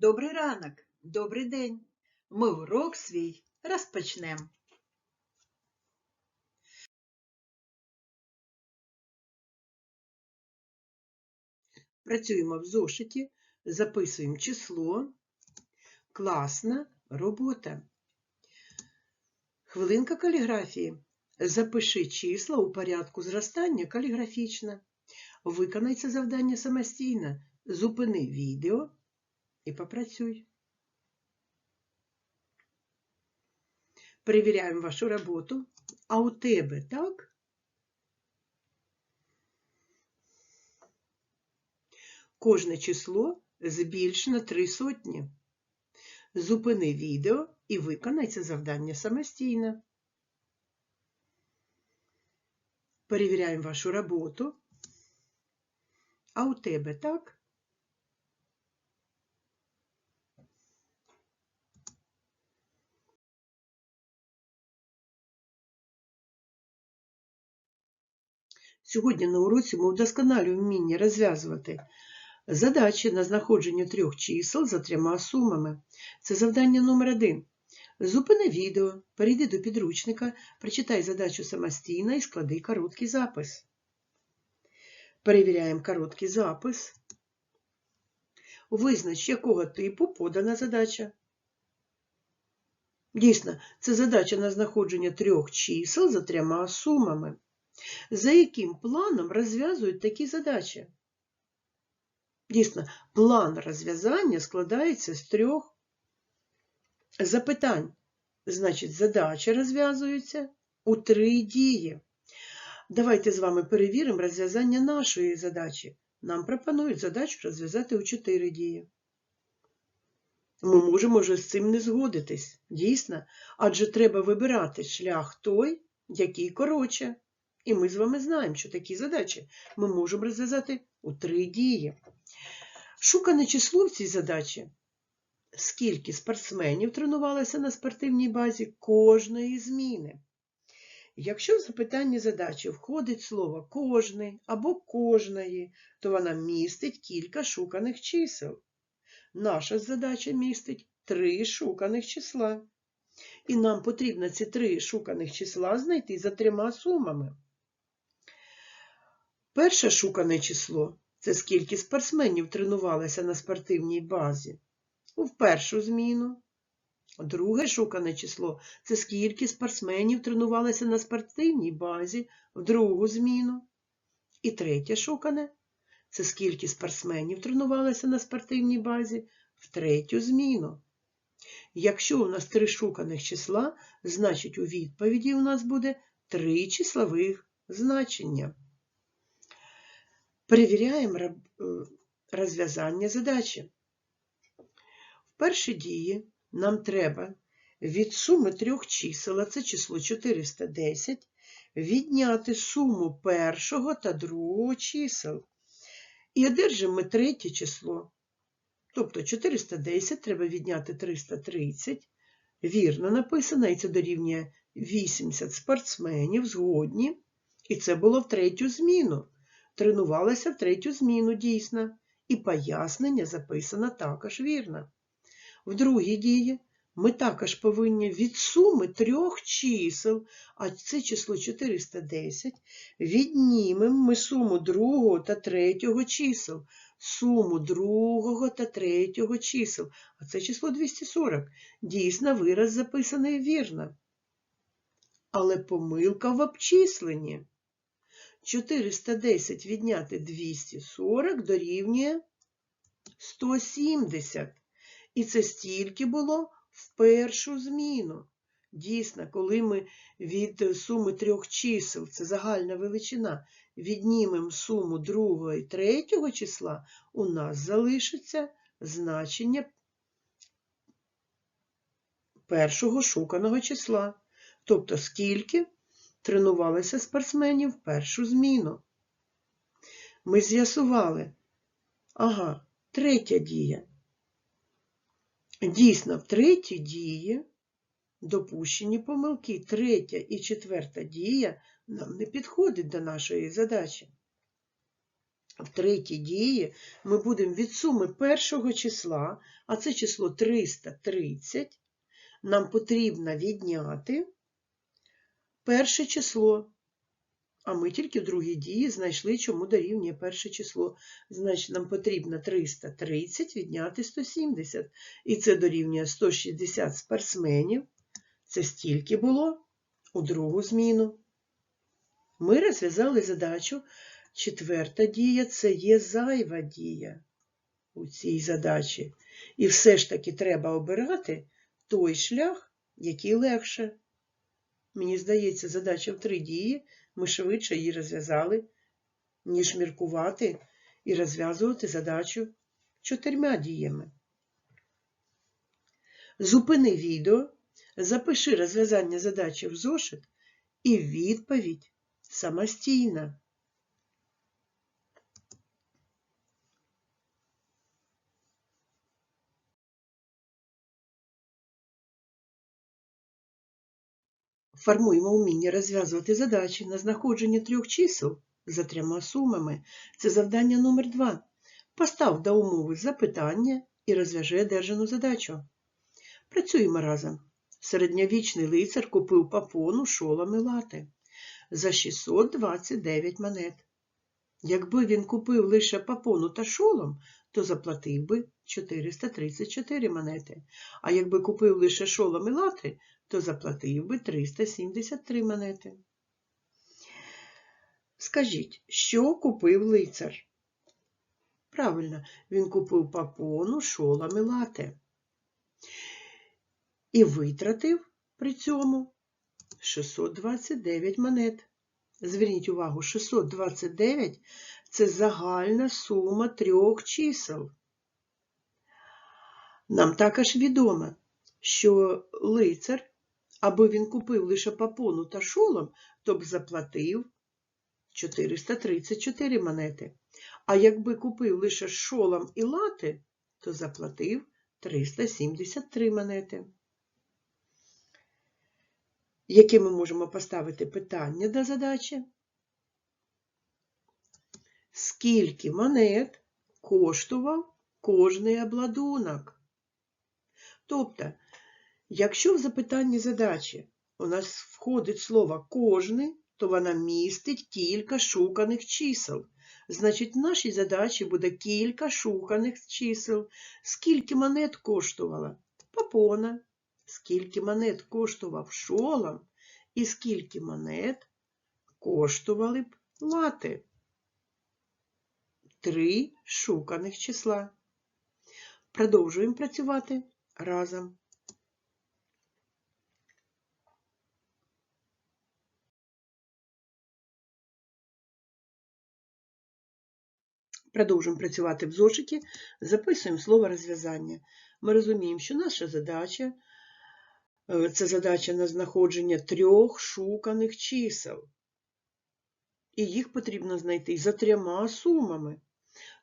Добрий ранок, добрий день. Ми урок свій розпочнемо. Працюємо в зошиті, записуємо число. Класна робота. Хвилинка каліграфії. Запиши числа у порядку зростання каліграфічно. Виконай це завдання самостійно. Зупини відео і попрацюй. Перевіряємо вашу роботу. А у тебе так? Кожне число збільш на три сотні. Зупини відео і виконай це завдання самостійно. Перевіряємо вашу роботу. А у тебе так? Сьогодні на уроці ми вдосконалюємо вміння розв'язувати задачі на знаходження трьох чисел за трьома сумами. Це завдання номер один. Зупини відео, перейди до підручника, прочитай задачу самостійно і склади короткий запис. Перевіряємо короткий запис. Визнач, якого типу подана задача. Дійсно, це задача на знаходження трьох чисел за трьома сумами. За яким планом розв'язують такі задачі? Дійсно, план розв'язання складається з трьох запитань. Значить, задача розв'язується у три дії. Давайте з вами перевіримо розв'язання нашої задачі. Нам пропонують задачу розв'язати у чотири дії. Ми можемо вже з цим не згодитись, дійсно, адже треба вибирати шлях той, який коротше. І ми з вами знаємо, що такі задачі ми можемо розв'язати у три дії. Шукане число в цій задачі. Скільки спортсменів тренувалося на спортивній базі кожної зміни? Якщо в запитанні задачі входить слово кожний або кожної, то вона містить кілька шуканих чисел. Наша задача містить три шуканих числа. І нам потрібно ці три шуканих числа знайти за трьома сумами. Перше шукане число це скільки спортсменів тренувалося на спортивній базі в першу зміну. Друге шукане число це скільки спортсменів тренувалося на спортивній базі в другу зміну. І третє шукане це скільки спортсменів тренувалося на спортивній базі в третю зміну. Якщо у нас три шуканих числа, значить у відповіді у нас буде три числових значення. Перевіряємо розв'язання задачі. В першій дії нам треба від суми трьох чисел, а це число 410, відняти суму першого та другого чисел. І одержимо ми третє число. Тобто 410 треба відняти 330. Вірно написано, і це дорівнює 80 спортсменів згодні. І це було в третю зміну. Тренувалася в третю зміну дійсно. І пояснення записано також вірно. В другій дії ми також повинні від суми трьох чисел, а це число 410, віднімемо ми суму другого та третього чисел, суму другого та третього чисел, а це число 240. Дійсно, вираз записаний вірно. Але помилка в обчисленні. 410 відняти 240 дорівнює 170. І це стільки було в першу зміну. Дійсно, коли ми від суми трьох чисел, це загальна величина, віднімемо суму другого і третього числа, у нас залишиться значення першого шуканого числа. Тобто, скільки тренувалися спортсменів першу зміну. Ми з'ясували, ага, третя дія. Дійсно, в третій дії допущені помилки. Третя і четверта дія нам не підходить до нашої задачі. В третій дії ми будемо від суми першого числа, а це число 330, нам потрібно відняти перше число. А ми тільки в другій дії знайшли, чому дорівнює перше число. Значить, нам потрібно 330 відняти 170. І це дорівнює 160 спортсменів. Це стільки було у другу зміну. Ми розв'язали задачу. Четверта дія це є зайва дія у цій задачі. І все ж таки треба обирати той шлях, який легше. Мені здається, задача в три дії, ми швидше її розв'язали, ніж міркувати і розв'язувати задачу чотирма діями. Зупини відео, запиши розв'язання задачі в зошит і відповідь самостійно. Формуємо вміння розв'язувати задачі на знаходження трьох чисел за трьома сумами. Це завдання номер 2 Постав до умови запитання і розв'яжи одержану задачу. Працюємо разом. Середньовічний лицар купив папону шолом і лати за 629 монет. Якби він купив лише папону та шолом, то заплатив би 434 монети. А якби купив лише шолом і лати, то заплатив би 373 монети. Скажіть, що купив лицар? Правильно, він купив папону, шолом і. І витратив при цьому 629 монет. Зверніть увагу, 629 це загальна сума трьох чисел. Нам також відомо, що лицар, аби він купив лише папону та шолом, то б заплатив 434 монети. А якби купив лише шолом і лати, то заплатив 373 монети. Яке ми можемо поставити питання до задачі? Скільки монет коштував кожний обладунок? Тобто, якщо в запитанні задачі у нас входить слово кожний, то вона містить кілька шуканих чисел. Значить, в нашій задачі буде кілька шуканих чисел. Скільки монет коштувала? Папона. Скільки монет коштував шолом, і скільки монет коштували б лати? Три шуканих числа. Продовжуємо працювати разом. Продовжуємо працювати в зошиті, записуємо слово розв'язання. Ми розуміємо, що наша задача е, це задача на знаходження трьох шуканих чисел. І їх потрібно знайти за трьома сумами.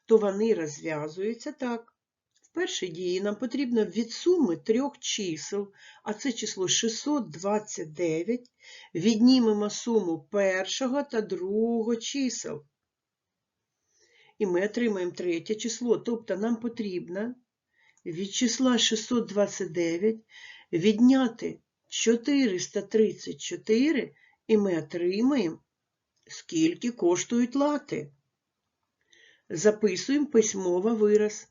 То вони розв'язуються так. В першій дії нам потрібно від суми трьох чисел, а це число 629, віднімемо суму першого та другого чисел і ми отримаємо третє число. Тобто нам потрібно від числа 629 відняти 434, і ми отримаємо, скільки коштують лати. Записуємо письмово вираз.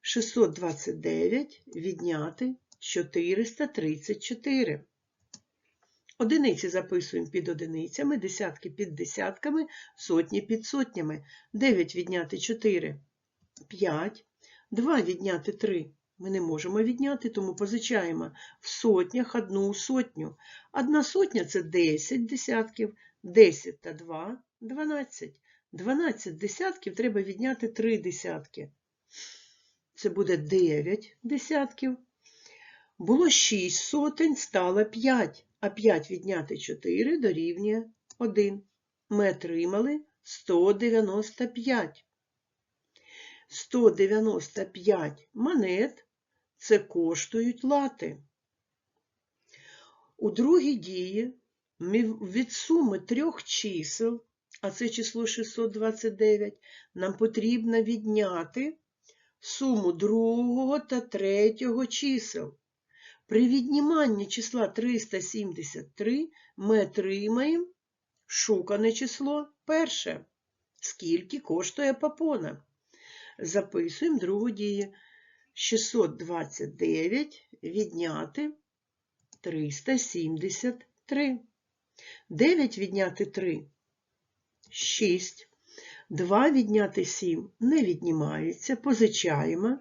629 відняти 434. Одиниці записуємо під одиницями, десятки під десятками, сотні під сотнями. 9 відняти 4 5. 2 відняти 3 ми не можемо відняти, тому позичаємо в сотнях одну сотню. Одна сотня це 10 десятків, 10 та 2 12. 12 десятків треба відняти 3 десятки. Це буде 9 десятків. Було 6 сотень, стало 5 а 5 відняти 4 дорівнює 1. Ми отримали 195. 195 монет це коштують лати. У другій дії ми від суми трьох чисел, а це число 629, нам потрібно відняти суму другого та третього чисел. При відніманні числа 373 ми отримаємо шукане число перше. Скільки коштує попона? Записуємо другу дію. 629 відняти 373. 9 відняти 3 6. 2 відняти 7 не віднімається. Позичаємо.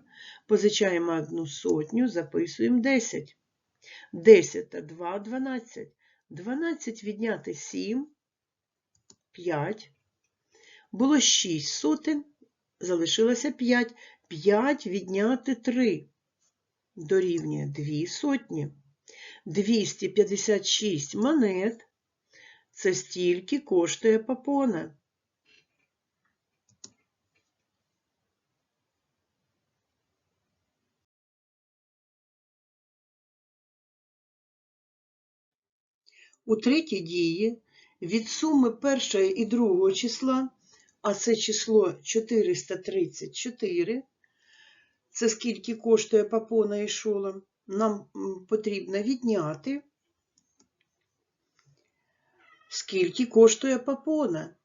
Позичаємо одну сотню, записуємо 10. 10 та 2 12. 12 відняти 7 5. Було 6 сотень, залишилося 5. 5 відняти 3 дорівнює 2 сотні. 256 монет. Це стільки коштує попона. У третій дії від суми першого і другого числа, а це число 434, це скільки коштує попона і шолом, нам потрібно відняти, скільки коштує попона,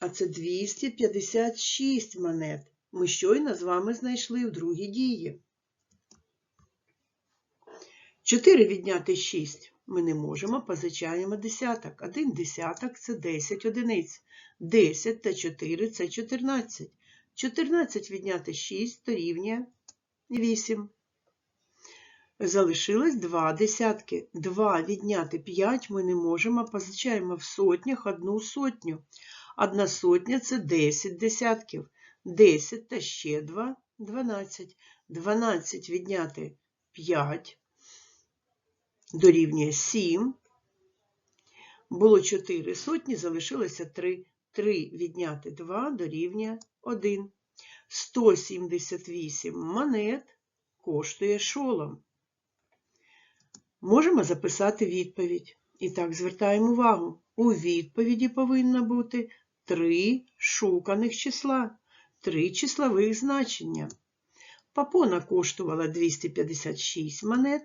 а це 256 монет. Ми щойно з вами знайшли в другій дії. 4 відняти 6 ми не можемо, позичаємо десяток. Один десяток це 10 одиниць. 10 та 4 це 14. 14 відняти 6 дорівнює 8. Залишилось 2 десятки. 2 відняти 5 ми не можемо, позичаємо в сотнях одну сотню. Одна сотня це 10 десятків. 10 та ще 2 12. 12 відняти 5 дорівнює 7. Було 4 сотні, залишилося 3. 3 відняти 2 дорівнює 1. 178 монет коштує шолом. Можемо записати відповідь. І так, звертаємо увагу. У відповіді повинно бути 3 шуканих числа, 3 числових значення. Папона коштувала 256 монет,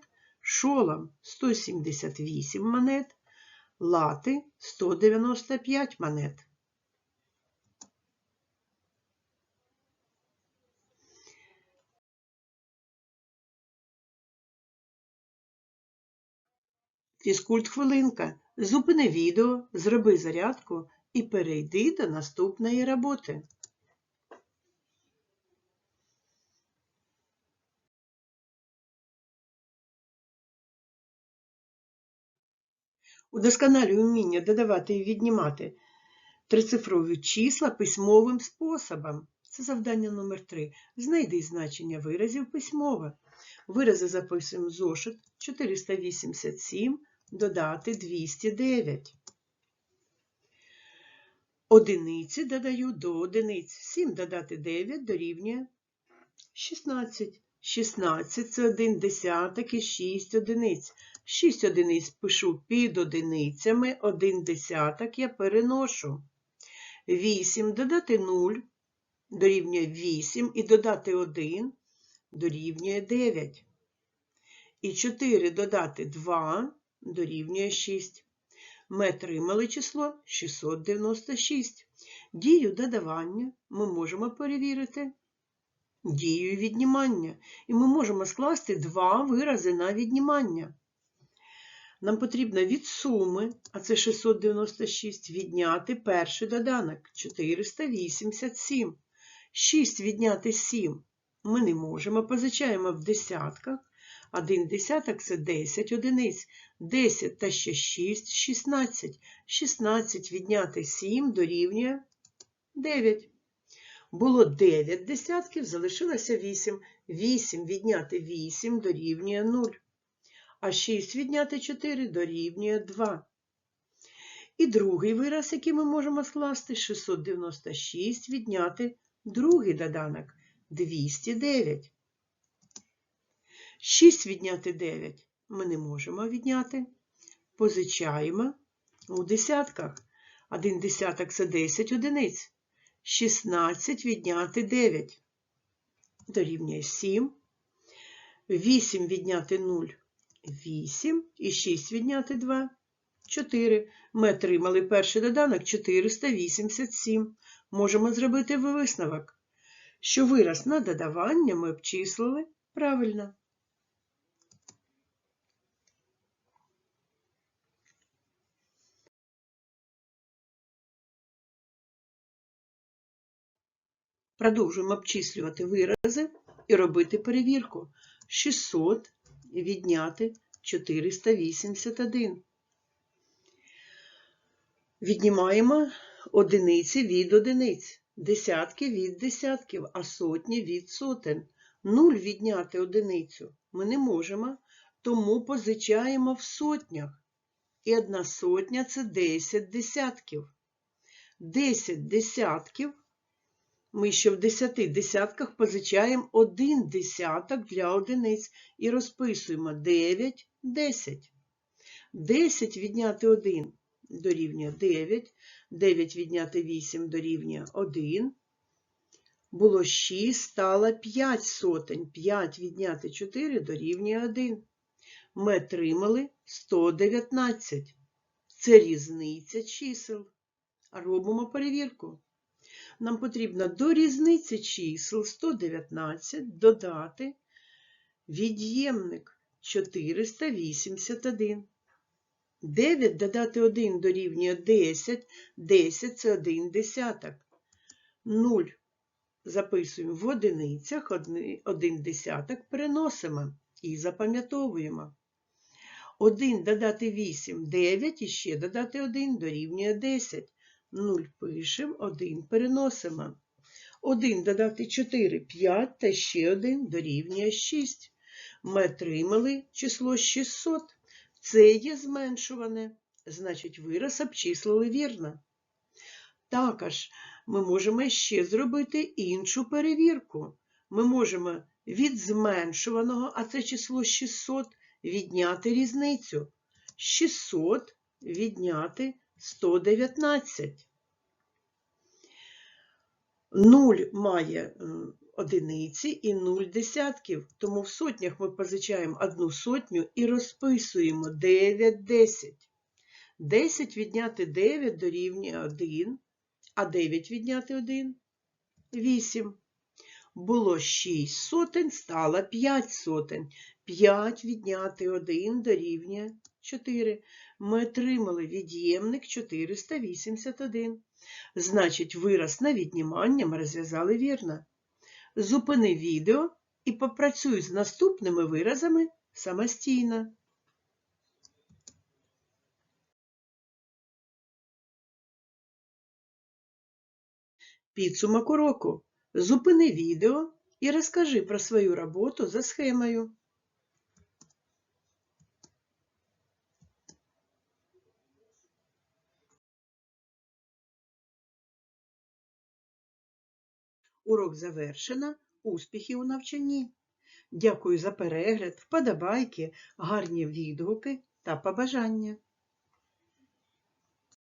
шолом 178 монет, лати 195 монет. Фізкульт хвилинка. Зупини відео, зроби зарядку і перейди до наступної роботи. Удосконалюй вміння додавати і віднімати трицифрові числа письмовим способом. Це завдання номер 3 Знайди значення виразів письмове. Вирази записуємо зошит 487 додати 209. Одиниці додаю до одиниць. 7 додати 9 дорівнює 16. 16 це 1 десяток і 6 одиниць. 6 одиниць пишу під одиницями, 1 десяток я переношу. 8 додати 0 дорівнює 8 і додати 1 дорівнює 9. І 4 додати 2 дорівнює 6. Ми отримали число 696. Дію додавання ми можемо перевірити дією віднімання. І ми можемо скласти два вирази на віднімання. Нам потрібно від суми, а це 696, відняти перший доданок 487. 6 відняти 7 ми не можемо, позичаємо в десятках. Один десяток це 10 одиниць. 10 та ще 6 16. 16 відняти 7 дорівнює 9. Було 9 десятків, залишилося 8. 8 відняти 8 дорівнює 0. А 6 відняти 4 дорівнює 2. І другий вираз, який ми можемо скласти, 696 відняти другий доданок 209. 6 відняти 9 ми не можемо відняти. Позичаємо у десятках. 1 десяток це 10 одиниць. 16 відняти 9. Дорівнює 7. 8 відняти 0 8 і 6 відняти 2 4. Ми отримали перший доданок 487. Можемо зробити висновок, що вираз на додавання ми обчислили правильно. Продовжуємо обчислювати вирази і робити перевірку. 600 відняти 481. Віднімаємо одиниці від одиниць, десятки від десятків, а сотні від сотень. Нуль відняти одиницю ми не можемо, тому позичаємо в сотнях. І одна сотня це 10 десятків. 10 десятків ми ще в 10 десятках позичаємо один десяток для одиниць і розписуємо 9, 10. 10 відняти 1 дорівнює 9, 9 відняти 8 дорівнює 1. Було 6, стало 5 сотень. 5 відняти 4 дорівнює 1. Ми отримали 119. Це різниця чисел. Робимо перевірку. Нам потрібно до різниці чисел 119 додати від'ємник 481. 9 додати 1 дорівнює 10, 10 це 1 десяток. 0 записуємо в одиницях, 1 десяток переносимо і запам'ятовуємо. 1 додати 8 9 і ще додати 1 дорівнює 10. 0 пишемо, 1 переносимо. 1 додати 4 5 та ще 1 дорівнює 6. Ми отримали число 600. Це є зменшуване, значить, вираз обчислили вірно. Також ми можемо ще зробити іншу перевірку. Ми можемо від зменшуваного, а це число 600, відняти різницю. 600 відняти 119. 0 має одиниці і 0 десятків, тому в сотнях ми позичаємо одну сотню і розписуємо 9 10. 10 відняти 9 дорівнює 1, а 9 відняти 1 8. Було 6 сотень, стало 5 сотень. 5 відняти 1 дорівнює 4. Ми отримали від'ємник 481. Значить, вираз на віднімання ми розв'язали вірно. Зупини відео і попрацюй з наступними виразами самостійно. Підсумок уроку. Зупини відео і розкажи про свою роботу за схемою. Урок завершено. Успіхів у навчанні! Дякую за перегляд, вподобайки, гарні відгуки та побажання.